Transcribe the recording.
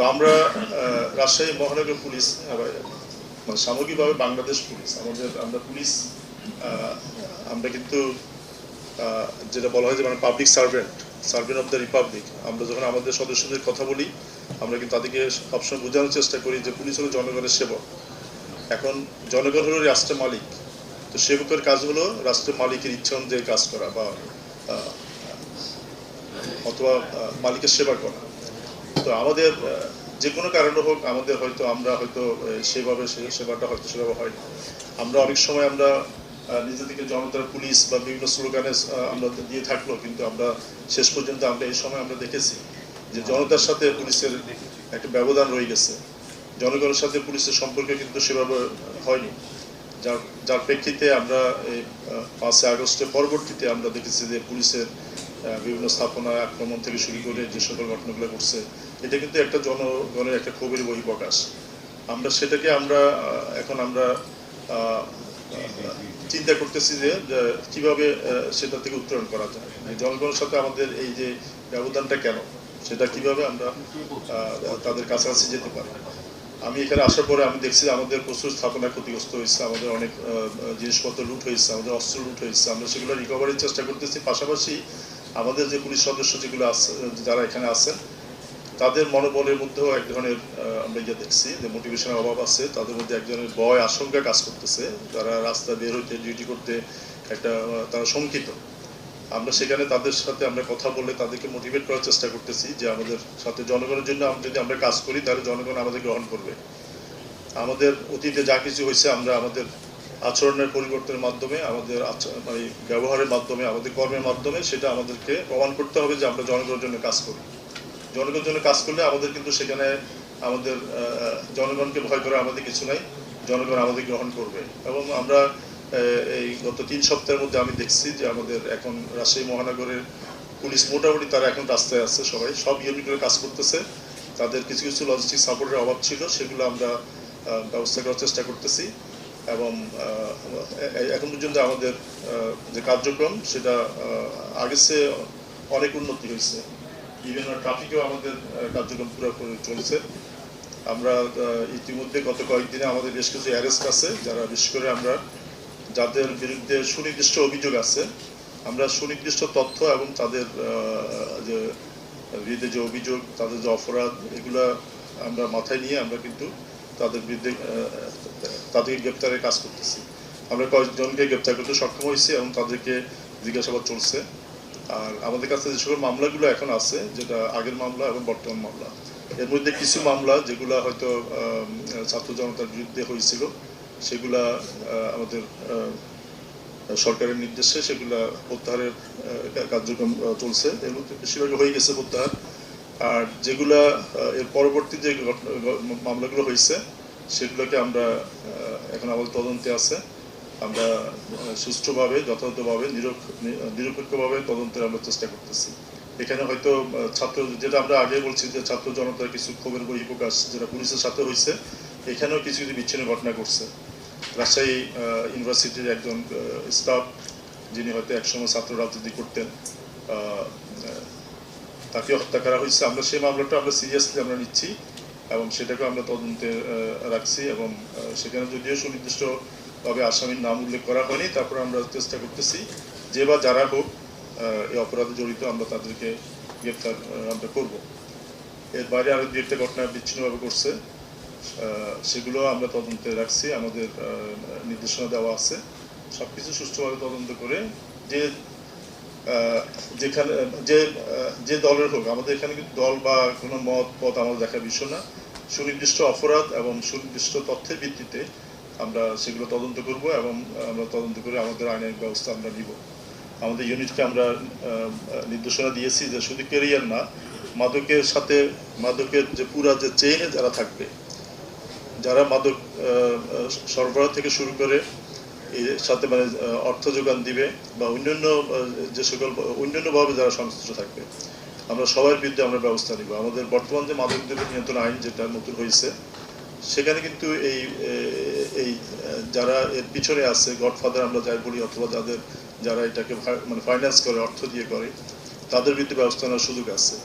তো আমরা রাজশাহী মহানগর পুলিশ মানে সামগ্রিকভাবে বাংলাদেশ পুলিশ, আমাদের, আমরা পুলিশ আমরা কিন্তু যেটা বলা হয় যে মানে public servant servant of the republic আমরা যখন আমাদের সদস্যদের কথা বলি, আমরা কিন্তু তাদেরকে সবসময় বোঝানোর চেষ্টা করি যে পুলিশ হলো জনগণের সেবক। এখন জনগণ হলো রাষ্ট্রের মালিক, তো সেবকের কাজ হলো রাষ্ট্রের মালিকের ইচ্ছা অনুযায়ী কাজ করা বা অথবা মালিকের সেবা করা। তো আমাদের যে কোনো কারণে হোক, আমাদের হয়তো, আমরা হয়তো সেভাবে সেবাটা হয়তো সেভাবে হয় আমরা অনেক সময় আমরা নিজেদেরকে জনতার পুলিশ বা বিভিন্ন স্লোগানে আমরা দিয়ে থাকল কিন্তু আমরা শেষ পর্যন্ত আমরা এই সময় আমরা দেখেছি যে জনতার সাথে পুলিশের একটা ব্যবধান রয়ে গেছে। জনগণের সাথে পুলিশের সম্পর্কে কিন্তু সেভাবে হয়নি। যার যার প্রেক্ষিতে আমরা এই পাঁচই আগস্টের পরবর্তীতে আমরা দেখেছি যে পুলিশের বিভিন্ন স্থাপনায় আক্রমণ থেকে শুরু করে যে সকল ঘটনাগুলো ঘটছে, এটা কিন্তু একটা জনগণের একটা ক্ষোভের বহিঃপ্রকাশ। আমরা সেটাকে আমরা এখন আমরা চিন্তা করতেছি যে কীভাবে সেটা থেকে উত্তরণ করা যায়। জনগণের সাথে আমাদের এই যে ব্যবধানটা কেন, সেটা কীভাবে আমরা তাদের কাছাকাছি যেতে পারি? আমি এখানে আসার পরে আমি দেখছি আমাদের প্রচুর স্থাপনা ক্ষতিগ্রস্ত হয়েছে, আমাদের অনেক জিনিসপত্র লুট হয়েছে, আমাদের অস্ত্র লুট হয়েছে, আমরা সেগুলো রিকভারির চেষ্টা করতেছি। পাশাপাশি আমাদের যে পুলিশ সদস্য যেগুলো আছে, যারা এখানে আছেন, তাদের মনোবলের মধ্যেও এক ধরনের আমরা ইয়ে দেখছি যে মোটিভেশনের অভাব আছে। তাদের মধ্যে এক ধরনের ভয়, আশঙ্কা কাজ করতেছে। তারা রাস্তা বের হইতে ডিউটি করতে একটা তারা শঙ্কিত। আমরা সেখানে তাদের সাথে আমরা কথা বলে তাদেরকে মোটিভেট করার চেষ্টা করতেছি যে আমাদের সাথে জনগণের জন্য যদি আমরা কাজ করি, তাহলে জনগণ আমাদের গ্রহণ করবে। আমাদের অতীতে যা কিছু হয়েছে, আমরা আমাদের আচরণের পরিবর্তনের মাধ্যমে, আমাদের মানে ব্যবহারের মাধ্যমে, আমাদের কর্মের মাধ্যমে সেটা আমাদেরকে প্রমাণ করতে হবে যে আমরা জনগণের জন্য কাজ করি। জনগণের জন্য কাজ করলে আমাদের কিন্তু সেখানে আমাদের জনগণকে ভয় করে আমাদের কিছু নাই। জনগণ আমাদের গ্রহণ করবে। এবং আমরা এই গত তিন সপ্তাহের মধ্যে আমি দেখছি যে আমাদের এখন রাজশাহী মহানগরের পুলিশ মোটামুটি তারা এখন রাস্তায় আছে সবাই। সব ইউনিটগুলো কাজ করতেছে। তাদের কিছু কিছু লজিস্টিক সাপোর্টের অভাব ছিল, সেগুলো আমরা ব্যবস্থা করার চেষ্টা করতেছি। এবং এখন পর্যন্ত আমাদের যে কার্যক্রম, সেটা আগের চেয়ে অনেক উন্নতি হয়েছে। বিভিন্ন ট্রাফিকেও আমাদের কার্যক্রম পুরোপুরি চলছে। আমরা ইতিমধ্যে গত কয়েকদিনে আমাদের বেশ কিছু অ্যারেস্ট আছে, যারা বিশেষ করে আমরা, যাদের বিরুদ্ধে সুনির্দিষ্ট অভিযোগ আছে, আমরা সুনির্দিষ্ট তথ্য এবং তাদের যে বিরুদ্ধে যে অভিযোগ, তাদের যে অপরাধ, এগুলা আমরা মাথায় নিয়ে আমরা কিন্তু তাদের বিরুদ্ধে তাদেরকে গ্রেপ্তারের কাজ করতেছি। আমরা কয়েকজনকে গ্রেপ্তার করতে সক্ষম হয়েছি এবং তাদেরকে জিজ্ঞাসাবাদ চলছে। আর আমাদের কাছে যে সকল মামলাগুলো এখন আছে, যেটা আগের মামলা এবং বর্তমান মামলা, এর মধ্যে কিছু মামলা যেগুলো হয়তো ছাত্র জনতার বিরুদ্ধে হয়েছিল, সেগুলা আমাদের সরকারের নির্দেশে সেগুলা প্রত্যাহারের কার্যক্রম চলছে। এর মধ্যে বেশিরভাগ হয়ে গেছে প্রত্যাহার। আর যেগুলা এর পরবর্তী যে মামলাগুলো হয়েছে সেগুলোকে আমরা এখন আমাদের তদন্তে আছে। আমরা সুষ্ঠুভাবে, যথাযথভাবে নিরপেক্ষভাবে তদন্তের আমরা চেষ্টা করতেছি। এখানে হয়তো ছাত্র, যেটা আমরা আগে বলছি যে ছাত্র জনতার কিছু ক্ষোভের বহিঃপ্রকাশ যেটা পুলিশের সাথে হয়েছে এখানেও কিছু কিছু বিচ্ছিন্ন ঘটনা ঘটছে। রাজশাহী ইউনিভার্সিটির একজন স্টাফ, যিনি হয়তো একসময় ছাত্র রাজনীতি করতেন তাকে হত্যা করা হয়েছে, আমরা সেই মামলাটা আমরা সিরিয়াসলি আমরা নিচ্ছি এবং সেটাকে আমরা তদন্তে রাখছি এবং সেখানে যদিও সুনির্দিষ্টভাবে আসামির নাম উল্লেখ করা হয়নি, তারপর আমরা চেষ্টা করতেছি যে বা যারা হোক এই অপরাধে জড়িত আমরা তাদেরকে গ্রেপ্তার আমরা করব। এর বাইরে আরও দু একটা ঘটনা বিচ্ছিন্নভাবে করছে সেগুলো আমরা তদন্তে রাখছি, আমাদের নির্দেশনা দেওয়া আছে। সব কিছু সুষ্ঠুভাবে তদন্ত করে যে যেখানে, যে যে দলের হোক, আমাদের এখানে কিন্তু দল বা কোনো মত, পথ আমাদের দেখার বিষয় না। সুনির্দিষ্ট অপরাধ এবং সুনির্দিষ্ট তথ্যের ভিত্তিতে আমরা সেগুলো তদন্ত করব এবং আমরা তদন্ত করে আমাদের আইনের ব্যবস্থা আমরা নিব। আমাদের ইউনিটকে আমরা নির্দেশনা দিয়েছি যে শুধু কেরিয়ার না, মাদকের সাথে, মাদকের যে পুরা যে চেইনে যারা থাকবে, যারা মাদক সরবরাহ থেকে শুরু করে সাথে মানে অর্থ যোগান দিবে বা অন্যান্য যে সকল, অন্যান্যভাবে যারা সংশ্লিষ্ট থাকবে, আমরা সবার বিরুদ্ধে আমরা ব্যবস্থা নিব। আমাদের বর্তমান যে মাদক দ্রব্য নিয়ন্ত্রণ আইন যেটা নতুন হয়েছে, সেখানে কিন্তু এই এই, যারা এর পিছনে আছে, গডফাদার আমরা যাই বলি, অথবা যাদের, যারা এটাকে মানে ফাইন্যান্স করে, অর্থ দিয়ে করে, তাদের বিরুদ্ধে ব্যবস্থা নেওয়ার সুযোগ আছে।